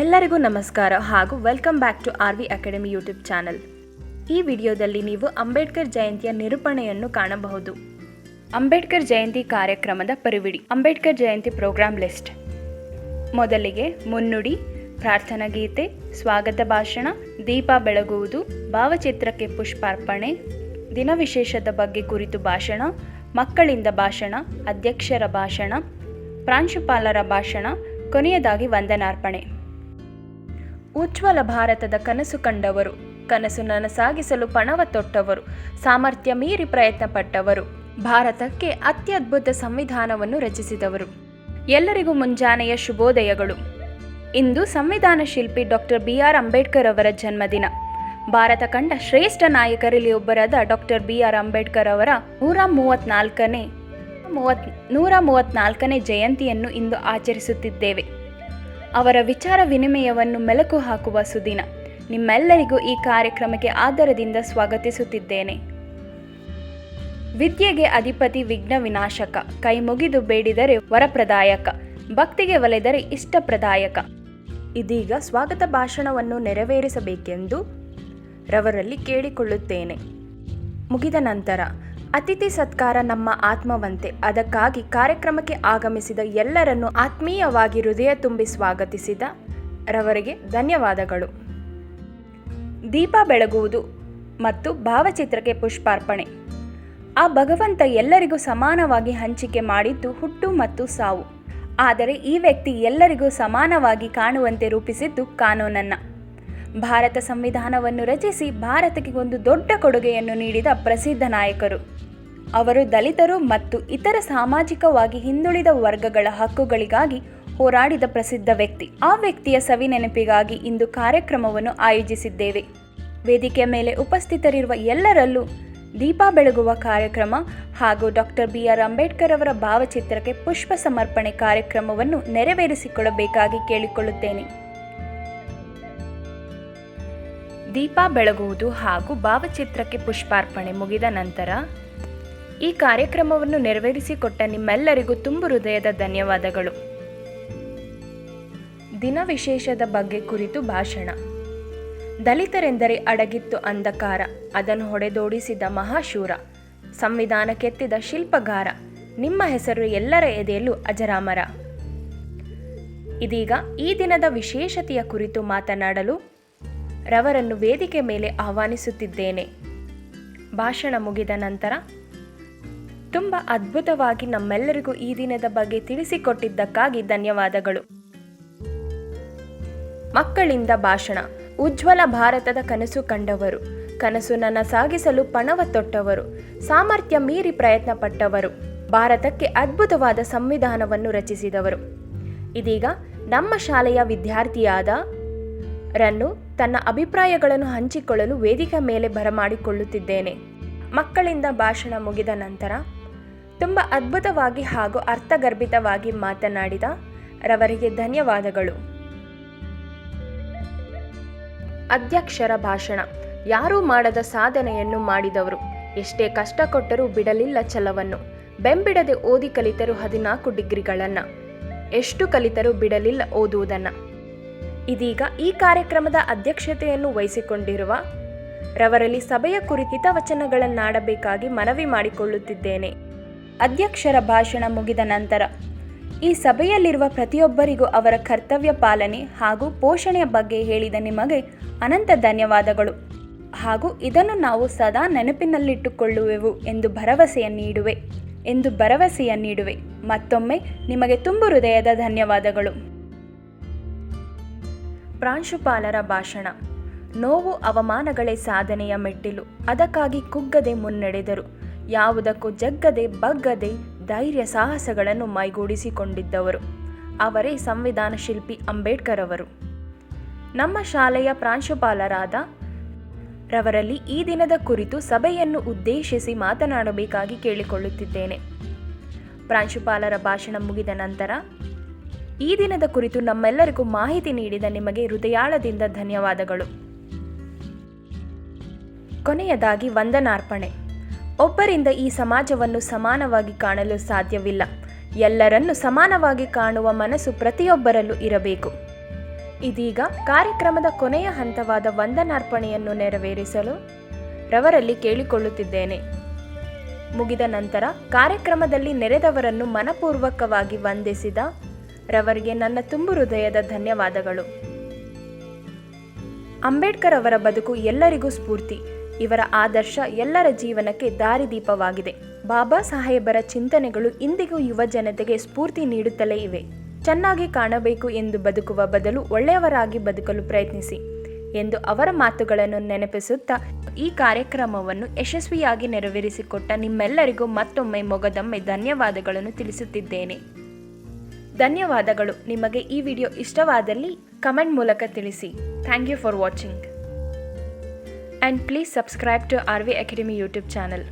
ಎಲ್ಲರಿಗೂ ನಮಸ್ಕಾರ ಹಾಗೂ welcome back to R V Academy YouTube channel ಈ ವಿಡಿಯೋದಲ್ಲಿ ನೀವು ಅಂಬೇಡ್ಕರ್ ಜಯಂತಿಯ ನಿರೂಪಣೆಯನ್ನು ಕಾಣಬಹುದು. ಅಂಬೇಡ್ಕರ್ ಜಯಂತಿ ಕಾರ್ಯಕ್ರಮದ ಪರಿವಿಡಿ, ಅಂಬೇಡ್ಕರ್ ಜಯಂತಿ ಪ್ರೋಗ್ರಾಂ ಲಿಸ್ಟ್ ಮೊದಲಿಗೆ ಮುನ್ನುಡಿ, ಪ್ರಾರ್ಥನಾ ಗೀತೆ, ಸ್ವಾಗತ ಭಾಷಣ, ದೀಪ ಬೆಳಗುವುದು, ಭಾವಚಿತ್ರಕ್ಕೆ ಪುಷ್ಪಾರ್ಪಣೆ, ದಿನ ವಿಶೇಷದ ಬಗ್ಗೆ ಕುರಿತು ಭಾಷಣ, ಮಕ್ಕಳಿಂದ ಭಾಷಣ, ಅಧ್ಯಕ್ಷರ ಭಾಷಣ, ಪ್ರಾಂಶುಪಾಲರ ಭಾಷಣ, ಕೊನೆಯದಾಗಿ ವಂದನಾರ್ಪಣೆ. ಉಜ್ವಲ ಭಾರತದ ಕನಸು ಕಂಡವರು, ಕನಸು ನನಸಾಗಿಸಲು ಪಣವ ತೊಟ್ಟವರು, ಸಾಮರ್ಥ್ಯ ಮೀರಿ ಪ್ರಯತ್ನ ಪಟ್ಟವರು ಭಾರತಕ್ಕೆ ಅತ್ಯದ್ಭುತ ಸಂವಿಧಾನವನ್ನು ರಚಿಸಿದವರು. ಎಲ್ಲರಿಗೂ ಮುಂಜಾನೆಯ ಶುಭೋದಯಗಳು. ಇಂದು ಸಂವಿಧಾನ ಶಿಲ್ಪಿ ಡಾಕ್ಟರ್ ಬಿ ಆರ್ ಅಂಬೇಡ್ಕರ್ ಅವರ ಜನ್ಮದಿನ. ಭಾರತ ಕಂಡ ಶ್ರೇಷ್ಠ ನಾಯಕರಲ್ಲಿ ಒಬ್ಬರಾದ ಡಾಕ್ಟರ್ ಬಿ ಆರ್ ಅಂಬೇಡ್ಕರ್ ಅವರ ನೂರ ಮೂವತ್ನಾಲ್ಕನೇ ಮೂವತ್ ನೂರ ಮೂವತ್ನಾಲ್ಕನೇ ಜಯಂತಿಯನ್ನು ಇಂದು ಆಚರಿಸುತ್ತಿದ್ದೇವೆ. ಅವರ ವಿಚಾರ ವಿನಿಮಯವನ್ನು ಮೆಲುಕು ಹಾಕುವ ಸುದಿನ. ನಿಮ್ಮೆಲ್ಲರಿಗೂ ಈ ಕಾರ್ಯಕ್ರಮಕ್ಕೆ ಆದರದಿಂದ ಸ್ವಾಗತಿಸುತ್ತಿದ್ದೇನೆ. ವಿದ್ಯೆಗೆ ಅಧಿಪತಿ ವಿಘ್ನ ವಿನಾಶಕ, ಕೈ ಮುಗಿದು ಬೇಡಿದರೆ ವರಪ್ರದಾಯಕ, ಭಕ್ತಿಗೆ ಒಲೆದರೆ ಇಷ್ಟಪ್ರದಾಯಕ. ಇದೀಗ ಸ್ವಾಗತ ಭಾಷಣವನ್ನು ನೆರವೇರಿಸಬೇಕೆಂದು ರವರಲ್ಲಿ ಕೇಳಿಕೊಳ್ಳುತ್ತೇನೆ. ಮುಗಿದ ನಂತರ ಅತಿಥಿ ಸತ್ಕಾರ ನಮ್ಮ ಆತ್ಮವಂತೆ. ಅದಕ್ಕಾಗಿ ಕಾರ್ಯಕ್ರಮಕ್ಕೆ ಆಗಮಿಸಿದ ಎಲ್ಲರನ್ನು ಆತ್ಮೀಯವಾಗಿ ಹೃದಯ ತುಂಬಿ ಸ್ವಾಗತಿಸಿದ ರವರಿಗೆ ಧನ್ಯವಾದಗಳು. ದೀಪ ಬೆಳಗುವುದು ಮತ್ತು ಭಾವಚಿತ್ರಕ್ಕೆ ಪುಷ್ಪಾರ್ಪಣೆ. ಆ ಭಗವಂತ ಎಲ್ಲರಿಗೂ ಸಮಾನವಾಗಿ ಹಂಚಿಕೆ ಮಾಡಿದ್ದು ಹುಟ್ಟು ಮತ್ತು ಸಾವು. ಆದರೆ ಈ ವ್ಯಕ್ತಿ ಎಲ್ಲರಿಗೂ ಸಮಾನವಾಗಿ ಕಾಣುವಂತೆ ರೂಪಿಸಿದ್ದು ಕಾನೂನನ್ನ. ಭಾರತ ಸಂವಿಧಾನವನ್ನು ರಚಿಸಿ ಭಾರತಕ್ಕೆ ಒಂದು ದೊಡ್ಡ ಕೊಡುಗೆಯನ್ನು ನೀಡಿದ ಪ್ರಸಿದ್ಧ ನಾಯಕರು. ಅವರು ದಲಿತರು ಮತ್ತು ಇತರ ಸಾಮಾಜಿಕವಾಗಿ ಹಿಂದುಳಿದ ವರ್ಗಗಳ ಹಕ್ಕುಗಳಿಗಾಗಿ ಹೋರಾಡಿದ ಪ್ರಸಿದ್ಧ ವ್ಯಕ್ತಿ. ಆ ವ್ಯಕ್ತಿಯ ಸವಿ ನೆನಪಿಗಾಗಿ ಇಂದು ಕಾರ್ಯಕ್ರಮವನ್ನು ಆಯೋಜಿಸಿದ್ದೇವೆ. ವೇದಿಕೆಯ ಮೇಲೆ ಉಪಸ್ಥಿತರಿರುವ ಎಲ್ಲರಲ್ಲೂ ದೀಪ ಬೆಳಗುವ ಕಾರ್ಯಕ್ರಮ ಹಾಗೂ ಡಾಕ್ಟರ್ ಬಿ ಆರ್ ಅಂಬೇಡ್ಕರ್ ಅವರ ಭಾವಚಿತ್ರಕ್ಕೆ ಪುಷ್ಪ ಸಮರ್ಪಣೆ ಕಾರ್ಯಕ್ರಮವನ್ನು ನೆರವೇರಿಸಿಕೊಳ್ಳಬೇಕಾಗಿ ಕೇಳಿಕೊಳ್ಳುತ್ತೇನೆ. ದೀಪ ಬೆಳಗುವುದು ಹಾಗೂ ಭಾವಚಿತ್ರಕ್ಕೆ ಪುಷ್ಪಾರ್ಪಣೆ ಮುಗಿದ ನಂತರ ಈ ಕಾರ್ಯಕ್ರಮವನ್ನು ನೆರವೇರಿಸಿಕೊಟ್ಟ ನಿಮ್ಮೆಲ್ಲರಿಗೂ ತುಂಬು ಹೃದಯದ ಧನ್ಯವಾದಗಳು. ದಿನ ವಿಶೇಷದ ಬಗ್ಗೆ ಕುರಿತು ಭಾಷಣ. ದಲಿತರೆಂದರೆ ಅಡಗಿತ್ತು ಅಂಧಕಾರ, ಅದನ್ನು ಹೊಡೆದೋಡಿಸಿದ ಮಹಾಶೂರ, ಸಂವಿಧಾನ ಕೆತ್ತಿದ ಶಿಲ್ಪಗಾರ, ನಿಮ್ಮ ಹೆಸರು ಎಲ್ಲರ ಎದೆಯಲ್ಲೂ ಅಜರಾಮರ. ಇದೀಗ ಈ ದಿನದ ವಿಶೇಷತೆಯ ಕುರಿತು ಮಾತನಾಡಲು ರವರನ್ನು ವೇದಿಕೆ ಮೇಲೆ ಆಹ್ವಾನಿಸುತ್ತಿದ್ದೇನೆ. ಭಾಷಣ ಮುಗಿದ ನಂತರ, ತುಂಬ ಅದ್ಭುತವಾಗಿ ನಮ್ಮೆಲ್ಲರಿಗೂ ಈ ದಿನದ ಬಗ್ಗೆ ತಿಳಿಸಿಕೊಟ್ಟಿದ್ದಕ್ಕಾಗಿ ಧನ್ಯವಾದಗಳು. ಮಕ್ಕಳಿಂದ ಭಾಷಣ, ಉಜ್ವಲ ಭಾರತದ ಕನಸು ಕಂಡವರು, ಕನಸು ನನ್ನ ಸಾಗಿಸಲು ಪಣವ ತೊಟ್ಟವರು, ಸಾಮರ್ಥ್ಯ ಮೀರಿ ಪ್ರಯತ್ನ ಪಟ್ಟವರು, ಭಾರತಕ್ಕೆ ಅದ್ಭುತವಾದ ಸಂವಿಧಾನವನ್ನು ರಚಿಸಿದವರು. ಇದೀಗ ನಮ್ಮ ಶಾಲೆಯ ವಿದ್ಯಾರ್ಥಿಯಾದ ರನ್ನು ತನ್ನ ಅಭಿಪ್ರಾಯಗಳನ್ನು ಹಂಚಿಕೊಳ್ಳಲು ವೇದಿಕೆ ಮೇಲೆ ಬರಮಾಡಿಕೊಳ್ಳುತ್ತಿದ್ದೇನೆ. ಮಕ್ಕಳಿಂದ ಭಾಷಣ ಮುಗಿದ ನಂತರ ತುಂಬ ಅದ್ಭುತವಾಗಿ ಹಾಗೂ ಅರ್ಥಗರ್ಭಿತವಾಗಿ ಮಾತನಾಡಿದ ರವರಿಗೆ ಧನ್ಯವಾದಗಳು. ಅಧ್ಯಕ್ಷರ ಭಾಷಣ, ಯಾರೂ ಮಾಡದ ಸಾಧನೆಯನ್ನು ಮಾಡಿದವರು, ಎಷ್ಟೇ ಕಷ್ಟ ಕೊಟ್ಟರೂ ಬಿಡಲಿಲ್ಲ ಛಲವನ್ನು. ಬೆಂಬಿಡದೆ ಓದಿ ಕಲಿತರು ಹದಿನಾಲ್ಕು ಡಿಗ್ರಿಗಳನ್ನು, ಎಷ್ಟು ಕಲಿತರೂ ಬಿಡಲಿಲ್ಲ ಓದುವುದನ್ನು. ಇದೀಗ ಈ ಕಾರ್ಯಕ್ರಮದ ಅಧ್ಯಕ್ಷತೆಯನ್ನು ವಹಿಸಿಕೊಂಡಿರುವ ರವರಲ್ಲಿ ಸಭೆಯ ಕುರಿತಿತ ವಚನಗಳನ್ನಾಡಬೇಕಾಗಿ ಮನವಿ ಮಾಡಿಕೊಳ್ಳುತ್ತಿದ್ದೇನೆ. ಅಧ್ಯಕ್ಷರ ಭಾಷಣ ಮುಗಿದ ನಂತರ ಈ ಸಭೆಯಲ್ಲಿರುವ ಪ್ರತಿಯೊಬ್ಬರಿಗೂ ಅವರ ಕರ್ತವ್ಯ ಪಾಲನೆ ಹಾಗೂ ಪೋಷಣೆಯ ಬಗ್ಗೆ ಹೇಳಿದ ನಿಮಗೆ ಅನಂತ ಧನ್ಯವಾದಗಳು. ಹಾಗೂ ಇದನ್ನು ನಾವು ಸದಾ ನೆನಪಿನಲ್ಲಿಟ್ಟುಕೊಳ್ಳುವೆವು ಎಂದು ಭರವಸೆಯ ನೀಡುವೆ, ಎಂದು ಭರವಸೆಯ ನೀಡುವೆ. ಮತ್ತೊಮ್ಮೆ ನಿಮಗೆ ತುಂಬು ಹೃದಯದ ಧನ್ಯವಾದಗಳು. ಪ್ರಾಂಶುಪಾಲರ ಭಾಷಣ. ನೋವು ಅವಮಾನಗಳೇ ಸಾಧನೆಯ ಮೆಟ್ಟಿಲು. ಅದಕ್ಕಾಗಿ ಕುಗ್ಗದೆ ಮುನ್ನಡೆದರು. ಯಾವುದಕ್ಕೂ ಜಗ್ಗದೆ ಬಗ್ಗದೆ ಧೈರ್ಯ ಸಾಹಸಗಳನ್ನು ಮೈಗೂಡಿಸಿಕೊಂಡಿದ್ದವರು. ಅವರೇ ಸಂವಿಧಾನ ಶಿಲ್ಪಿ ಅಂಬೇಡ್ಕರ್ ಅವರು. ನಮ್ಮ ಶಾಲೆಯ ಪ್ರಾಂಶುಪಾಲರಾದ ರವರಲ್ಲಿ ಈ ದಿನದ ಕುರಿತು ಸಭೆಯನ್ನು ಉದ್ದೇಶಿಸಿ ಮಾತನಾಡಬೇಕಾಗಿ ಕೇಳಿಕೊಳ್ಳುತ್ತಿದ್ದೇನೆ. ಪ್ರಾಂಶುಪಾಲರ ಭಾಷಣ ಮುಗಿದ ನಂತರ ಈ ದಿನದ ಕುರಿತು ನಮ್ಮೆಲ್ಲರಿಗೂ ಮಾಹಿತಿ ನೀಡಿದ ನಿಮಗೆ ಹೃದಯಾಳದಿಂದ ಧನ್ಯವಾದಗಳು. ಕೊನೆಯದಾಗಿ ವಂದನಾರ್ಪಣೆ. ಒಬ್ಬರಿಂದ ಈ ಸಮಾಜವನ್ನು ಸಮಾನವಾಗಿ ಕಾಣಲು ಸಾಧ್ಯವಿಲ್ಲ. ಎಲ್ಲರನ್ನು ಸಮಾನವಾಗಿ ಕಾಣುವ ಮನಸ್ಸು ಪ್ರತಿಯೊಬ್ಬರಲ್ಲೂ ಇರಬೇಕು. ಇದೀಗ ಕಾರ್ಯಕ್ರಮದ ಕೊನೆಯ ಹಂತವಾದ ವಂದನಾರ್ಪಣೆಯನ್ನು ನೆರವೇರಿಸಲು ರವರಲ್ಲಿ ಕೇಳಿಕೊಳ್ಳುತ್ತಿದ್ದೇನೆ. ಮುಗಿದ ನಂತರ ಕಾರ್ಯಕ್ರಮದಲ್ಲಿ ನೆರೆದವರನ್ನು ಮನಪೂರ್ವಕವಾಗಿ ವಂದಿಸಿದ ರವರಿಗೆ ನನ್ನ ತುಂಬು ಹೃದಯದ ಧನ್ಯವಾದಗಳು. ಅಂಬೇಡ್ಕರ್ ಅವರ ಬದುಕು ಎಲ್ಲರಿಗೂ ಸ್ಫೂರ್ತಿ. ಇವರ ಆದರ್ಶ ಎಲ್ಲರ ಜೀವನಕ್ಕೆ ದಾರಿದೀಪವಾಗಿದೆ. ಬಾಬಾ ಸಾಹೇಬರ ಚಿಂತನೆಗಳು ಇಂದಿಗೂ ಯುವ ಜನತೆಗೆ ಸ್ಫೂರ್ತಿ ನೀಡುತ್ತಲೇ ಇವೆ. ಚೆನ್ನಾಗಿ ಕಾಣಬೇಕು ಎಂದು ಬದುಕುವ ಬದಲು ಒಳ್ಳೆಯವರಾಗಿ ಬದುಕಲು ಪ್ರಯತ್ನಿಸಿ ಎಂದು ಅವರ ಮಾತುಗಳನ್ನು ನೆನಪಿಸುತ್ತಾ ಈ ಕಾರ್ಯಕ್ರಮವನ್ನು ಯಶಸ್ವಿಯಾಗಿ ನೆರವೇರಿಸಿಕೊಟ್ಟ ನಿಮ್ಮೆಲ್ಲರಿಗೂ ಮತ್ತೊಮ್ಮೆ ಮೊಗದಮ್ಮೆ ಧನ್ಯವಾದಗಳನ್ನು ತಿಳಿಸುತ್ತಿದ್ದೇನೆ. ಧನ್ಯವಾದಗಳು. ನಿಮಗೆ ಈ ವಿಡಿಯೋ ಇಷ್ಟವಾದಲ್ಲಿ ಕಮೆಂಟ್ ಮೂಲಕ ತಿಳಿಸಿ. Thank you for watching and please subscribe to R V Academy YouTube channel